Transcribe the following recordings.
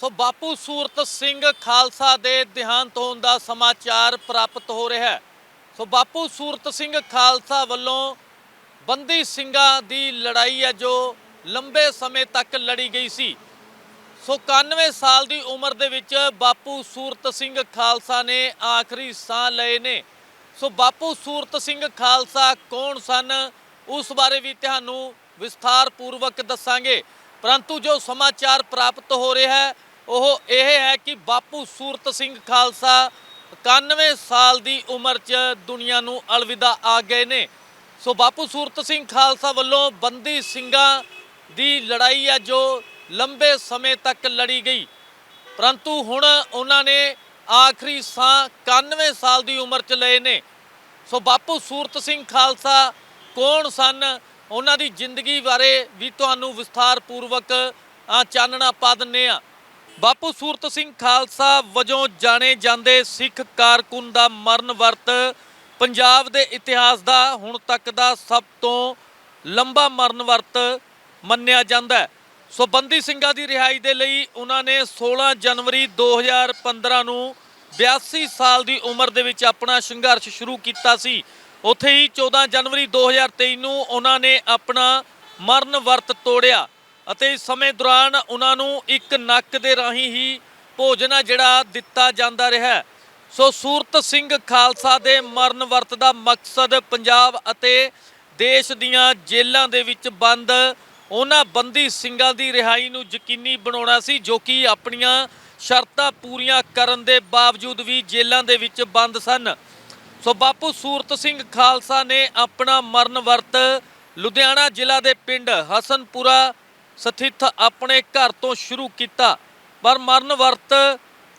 ਸੋ ਬਾਪੂ ਸੂਰਤ ਸਿੰਘ ਖਾਲਸਾ ਦੇ ਦੇਹਾਂਤ ਹੋਣ ਦਾ ਸਮਾਚਾਰ ਪ੍ਰਾਪਤ ਹੋ ਰਿਹਾ ਹੈ। ਸੋ ਬਾਪੂ ਸੂਰਤ ਸਿੰਘ ਖਾਲਸਾ ਵੱਲੋਂ ਬੰਦੀ ਸਿੰਘਾਂ ਦੀ ਲੜਾਈ ਹੈ ਜੋ ਲੰਬੇ ਸਮੇਂ ਤੱਕ ਲੜੀ ਗਈ ਸੀ। ਸੋ 91 ਸਾਲ ਦੀ ਉਮਰ ਦੇ ਵਿੱਚ ਬਾਪੂ ਸੂਰਤ ਸਿੰਘ ਖਾਲਸਾ ਨੇ ਆਖਰੀ ਸਾਹ ਲਏ ਨੇ। ਸੋ ਬਾਪੂ ਸੂਰਤ ਸਿੰਘ ਖਾਲਸਾ ਕੌਣ ਸਨ, ਉਸ ਬਾਰੇ ਵੀ ਤੁਹਾਨੂੰ ਵਿਸਥਾਰ ਪੂਰਵਕ ਦੱਸਾਂਗੇ। ਪਰੰਤੂ ਜੋ ਸਮਾਚਾਰ ਪ੍ਰਾਪਤ ਹੋ ਰਿਹਾ ਹੈ ਉਹ ਇਹ ਹੈ ਕਿ ਬਾਪੂ ਸੂਰਤ ਸਿੰਘ ਖਾਲਸਾ 91 ਸਾਲ ਦੀ ਉਮਰ 'ਚ ਦੁਨੀਆ ਨੂੰ ਅਲਵਿਦਾ ਆ ਗਏ ਨੇ। ਸੋ ਬਾਪੂ ਸੂਰਤ ਸਿੰਘ ਖਾਲਸਾ ਵੱਲੋਂ ਬੰਦੀ ਸਿੰਘਾਂ ਦੀ ਲੜਾਈ ਹੈ ਜੋ ਲੰਬੇ ਸਮੇਂ ਤੱਕ ਲੜੀ ਗਈ। ਪਰੰਤੂ ਹੁਣ ਉਹਨਾਂ ਨੇ ਆਖਰੀ ਸਾਹ 91 ਸਾਲ ਦੀ ਉਮਰ 'ਚ ਲਏ ਨੇ। ਸੋ ਬਾਪੂ ਸੂਰਤ ਸਿੰਘ ਖਾਲਸਾ ਕੌਣ ਸਨ? ਉਹਨਾਂ ਦੀ ਜ਼ਿੰਦਗੀ ਬਾਰੇ ਵੀ ਤੁਹਾਨੂੰ ਵਿਸਥਾਰ ਪੂਰਵਕ ਚਾਨਣਾ ਪਾ ਦਿੰਨੇ ਆ ਬਾਪੂ ਸੂਰਤ ਸਿੰਘ ਖਾਲਸਾ ਵਜੋਂ ਜਾਣੇ ਜਾਂਦੇ ਸਿੱਖ ਕਾਰਕੁਨ ਦਾ ਮਰਨ ਵਰਤ ਪੰਜਾਬ ਦੇ ਇਤਿਹਾਸ ਦਾ ਹੁਣ ਤੱਕ ਦਾ ਸਭ ਤੋਂ ਲੰਬਾ ਮਰਨ ਵਰਤ ਮੰਨਿਆ ਜਾਂਦਾ ਹੈ। ਸੋ ਬੰਦੀ ਸਿੰਘਾਂ ਦੀ ਰਿਹਾਈ ਦੇ ਲਈ ਉਹਨਾਂ ਨੇ 16 ਜਨਵਰੀ 2015 ਨੂੰ 82 ਸਾਲ ਦੀ ਉਮਰ ਦੇ ਵਿੱਚ ਆਪਣਾ ਸੰਘਰਸ਼ ਸ਼ੁਰੂ ਕੀਤਾ ਸੀ। ਉੱਥੇ ਹੀ 14 ਜਨਵਰੀ 2023 ਨੂੰ ਉਹਨਾਂ ਨੇ ਆਪਣਾ ਮਰਨ ਵਰਤ ਤੋੜਿਆ। ਅਤੇ ਇਸ ਸਮੇਂ ਦੌਰਾਨ ਉਹਨਾਂ ਨੂੰ ਇੱਕ ਨੱਕ ਦੇ ਰਾਹੀਂ ਹੀ ਭੋਜਨ ਆ ਜਿਹੜਾ ਦਿੱਤਾ ਜਾਂਦਾ ਰਿਹਾ ਸੋ ਸੂਰਤ ਸਿੰਘ ਖਾਲਸਾ ਦੇ ਮਰਨ ਵਰਤ ਦਾ ਮਕਸਦ ਪੰਜਾਬ ਅਤੇ ਦੇਸ਼ ਦੀਆਂ ਜੇਲ੍ਹਾਂ ਦੇ ਵਿੱਚ ਬੰਦ ਉਹਨਾਂ ਬੰਦੀ ਸਿੰਘਾਂ ਦੀ ਰਿਹਾਈ ਨੂੰ ਯਕੀਨੀ ਬਣਾਉਣਾ ਸੀ, ਜੋ ਕਿ ਆਪਣੀਆਂ ਸ਼ਰਤਾਂ ਪੂਰੀਆਂ ਕਰਨ ਦੇ ਬਾਵਜੂਦ ਵੀ ਜੇਲ੍ਹਾਂ ਦੇ ਵਿੱਚ ਬੰਦ ਸਨ। ਸੋ ਬਾਪੂ ਸੂਰਤ ਸਿੰਘ ਖਾਲਸਾ ਨੇ ਆਪਣਾ ਮਰਨ ਵਰਤ ਲੁਧਿਆਣਾ ਜ਼ਿਲ੍ਹਾ ਦੇ ਪਿੰਡ ਹਸਨਪੁਰਾ ਸਥਿਤ ਆਪਣੇ ਘਰ ਤੋਂ ਸ਼ੁਰੂ ਕੀਤਾ। ਪਰ ਮਰਨ ਵਰਤ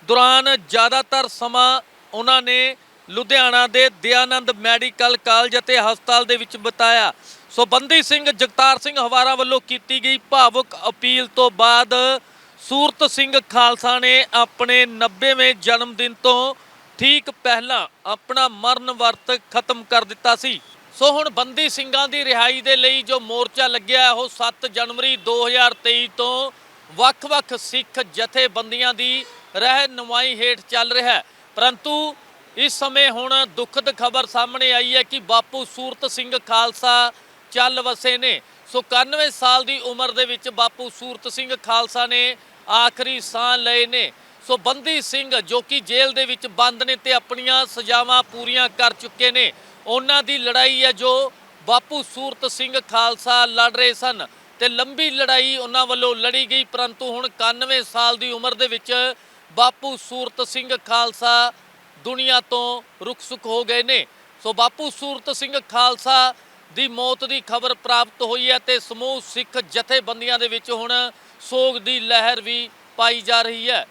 ਦੌਰਾਨ ਜ਼ਿਆਦਾਤਰ ਸਮਾਂ ਉਹਨਾਂ ਨੇ ਲੁਧਿਆਣਾ ਦੇ ਦਿਆਨੰਦ ਮੈਡੀਕਲ ਕਾਲਜ ਅਤੇ ਹਸਪਤਾਲ ਦੇ ਵਿੱਚ ਬਿਤਾਇਆ। ਸੋ ਬੰਦੀ ਸਿੰਘ ਜਗਤਾਰ ਸਿੰਘ ਹਵਾਰਾ ਵੱਲੋਂ ਕੀਤੀ ਗਈ ਭਾਵੁਕ ਅਪੀਲ ਤੋਂ ਬਾਅਦ ਸੂਰਤ ਸਿੰਘ ਖਾਲਸਾ ਨੇ ਆਪਣੇ 90ਵੇਂ ਜਨਮ ਦਿਨ ਤੋਂ ਠੀਕ ਪਹਿਲਾਂ ਆਪਣਾ ਮਰਨ ਵਰਤ ਖਤਮ ਕਰ ਦਿੱਤਾ ਸੀ। ਸੋ ਹੁਣ ਬੰਦੀ ਸਿੰਘਾਂ ਦੀ ਰਿਹਾਈ ਦੇ ਲਈ ਜੋ ਮੋਰਚਾ ਲੱਗਿਆ ਉਹ 7 ਜਨਵਰੀ 2023 ਤੋਂ ਵੱਖ-ਵੱਖ ਸਿੱਖ ਜਥੇਬੰਦੀਆਂ ਦੀ ਰਹਿਨੁਮਾਈ ਹੇਠ ਚੱਲ ਰਿਹਾ ਹੈ। ਪਰੰਤੂ ਇਸ ਸਮੇਂ ਹੁਣ ਦੁਖਦ ਖਬਰ ਸਾਹਮਣੇ ਆਈ ਹੈ ਕਿ ਬਾਪੂ ਸੂਰਤ ਸਿੰਘ ਖਾਲਸਾ ਚੱਲ ਵਸੇ ਨੇ। ਸੋ 91 ਸਾਲ ਦੀ ਉਮਰ ਦੇ ਵਿੱਚ ਬਾਪੂ ਸੂਰਤ ਸਿੰਘ ਖਾਲਸਾ ਨੇ ਆਖਰੀ ਸਾਹ ਲਏ ਨੇ। ਸੋ ਬੰਦੀ ਸਿੰਘ ਜੋ ਕਿ ਜੇਲ੍ਹ ਦੇ ਵਿੱਚ ਬੰਦ ਨੇ ਤੇ ਆਪਣੀਆਂ ਸਜ਼ਾਵਾਂ ਪੂਰੀਆਂ ਕਰ ਚੁੱਕੇ ਨੇ। ਉਹਨਾਂ ਦੀ ਲੜਾਈ ਹੈ ਜੋ ਬਾਪੂ ਸੂਰਤ ਸਿੰਘ ਖਾਲਸਾ ਲੜ ਰਹੇ ਸਨ ਤੇ ਲੰਬੀ ਲੜਾਈ ਉਹਨਾਂ ਵੱਲੋਂ ਲੜੀ ਗਈ, ਪਰੰਤੂ ਹੁਣ 91 ਸਾਲ ਦੀ ਉਮਰ ਦੇ ਵਿੱਚ ਬਾਪੂ ਸੂਰਤ ਸਿੰਘ ਖਾਲਸਾ ਦੁਨੀਆ ਤੋਂ ਰੁਖਸੁਖ ਹੋ ਗਏ ਨੇ। ਸੋ ਬਾਪੂ ਸੂਰਤ ਸਿੰਘ ਖਾਲਸਾ ਦੀ ਮੌਤ ਦੀ ਖਬਰ ਪ੍ਰਾਪਤ ਹੋਈ ਹੈ ਤੇ ਸਮੂਹ ਸਿੱਖ ਜਥੇਬੰਦੀਆਂ ਦੇ ਵਿੱਚ ਹੁਣ ਸੋਗ ਦੀ ਲਹਿਰ ਵੀ ਪਾਈ ਜਾ ਰਹੀ ਹੈ।